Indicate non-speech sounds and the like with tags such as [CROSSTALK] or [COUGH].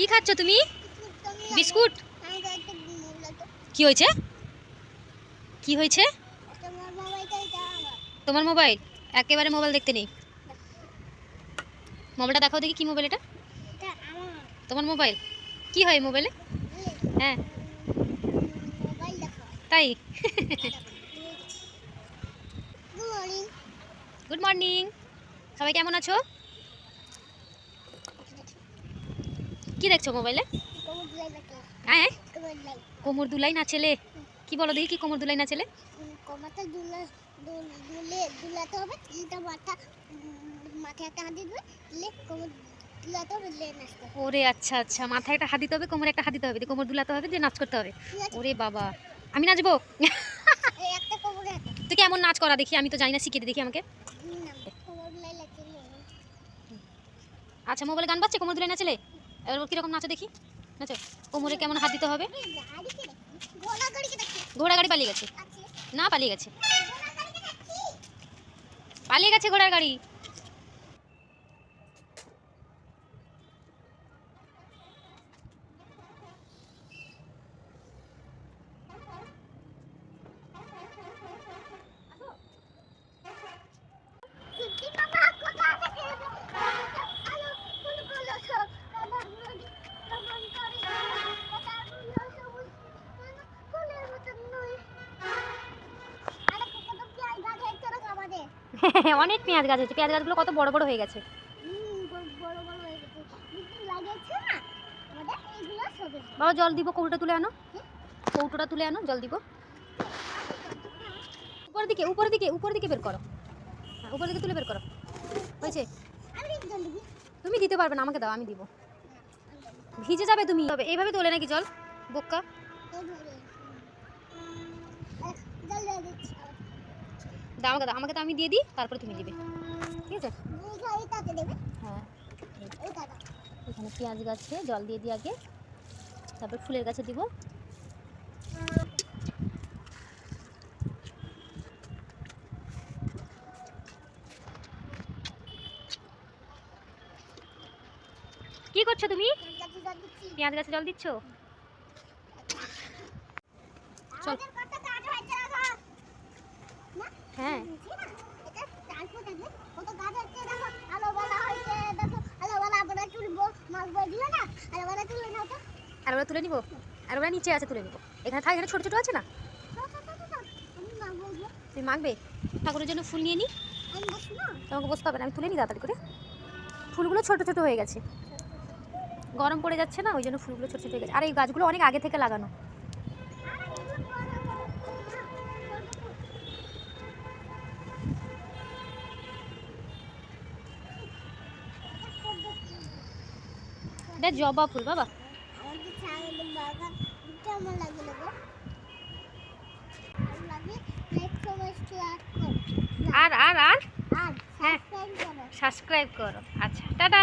কি খাচ্ছ তুমি? বিস্কুট? কি হয়েছে? কি হয়েছে? তোমার মোবাইল? একেবারে মোবাইল দেখতে নেই। মোবাইলটা দেখাও দেখি কি মোবাইল এটা। তোমার মোবাইল? কি হয় মোবাইলে? হ্যাঁ। তাই? গুড মর্নিং সবাই কেমন আছো? কি দেখছ মোবাইলে? হ্যাঁ কোমর দুলাই না ছেলে। কি বলো দেখি কি কোমর দুলাই না ছেলে? কমাতে দুলা দুলে দুলাতে হবে তিনটা মাথা মাথায় একটা হাত দিবে দিলে কোমর দুলাতে হবে দিলে ওরে আচ্ছা আচ্ছা মাথায় একটা হাত দিতে হবে কোমরে একটা হাত দিতে হবে দিয়ে কোমর দুলাতে হবে দিয়ে নাচ করতে হবে। ওরে বাবা। আমি নাচবো? তুই কেমন নাচ করা? দেখি আমি তো জানি না শিখিয়ে দেখি আমাকে। না আচ্ছা মোবাইলে গান বাজছে? কোমর দুলাই নাচলে এবার কীরকম নাচো দেখি। নাচো। কোমরে কেমন হাত দিতে হবে? ঘোড়া গাড়ি পালিয়ে গেছে। না পালিয়ে গেছে। পালিয়ে গেছে ঘোড়ার গাড়ি ছুটি বাবা কোথা থেকে আলো ফুলগুলো সব কেমন কেমন করে কথা গুলো সবুজ ফুলের মতন নয় আরে কত পেঁয়াজ গাছ হচ্ছে না আমাদের [LAUGHS] অনেক পেঁয়াজ গাছ হয়েছে পেঁয়াজ গাছগুলো কত বড় বড় হয়ে গেছে। বাবা জল দিব কৌটোটা তুলে আনো। কৌটোটা তুলে আনো জল দিব। উপরের দিকে উপরের দিকে উপরের দিকে বের করো। হ্যাঁ উপরের দিকে তুলে বের করো। হয়েছে? তুমি দিতে পারবে না আমাকে দাও আমি দিব। ভিজে যাবে তুমি। তবে এইভাবে তোলে নাকি জল? বোক্কা দাও, আমাকে দাও, আমাকে তো আমি দিয়ে দিই, তারপরে তুমি দিবে। ঠিক আছে? হ্যাঁ এখানে পেঁয়াজ গাছে জল দিয়ে দিই আগে, তারপর ফুলের গাছে দিব। কি করছ তুমি? পেঁয়াজ গাছে জল দিচ্ছ? চল। হ্যাঁ। আর তুলে নিব। আর ওরা নিচে আছে তুলে নিব। এখানে থাক, এখানে ছোটো ছোটো আছে না? তুমি মাখবে? ঠাকুরের জন্য ফুল নিয়ে না। তোমাকে বসতে হবে না, আমি তুলে নিই তাড়াতাড়ি করে। ফুলগুলো ছোট ছোট হয়ে গেছে। গরম পড়ে যাচ্ছে না, ওই জন্য ফুলগুলো ছোট ছোট হয়ে গেছে। আর এই গাছগুলো অনেক আগে থেকে লাগানো। এটা জবা ফুল বাবা। আর আর আর হ্যাঁ। সাবস্ক্রাইব করো। সাবস্ক্রাইব করো। আচ্ছা টাটা।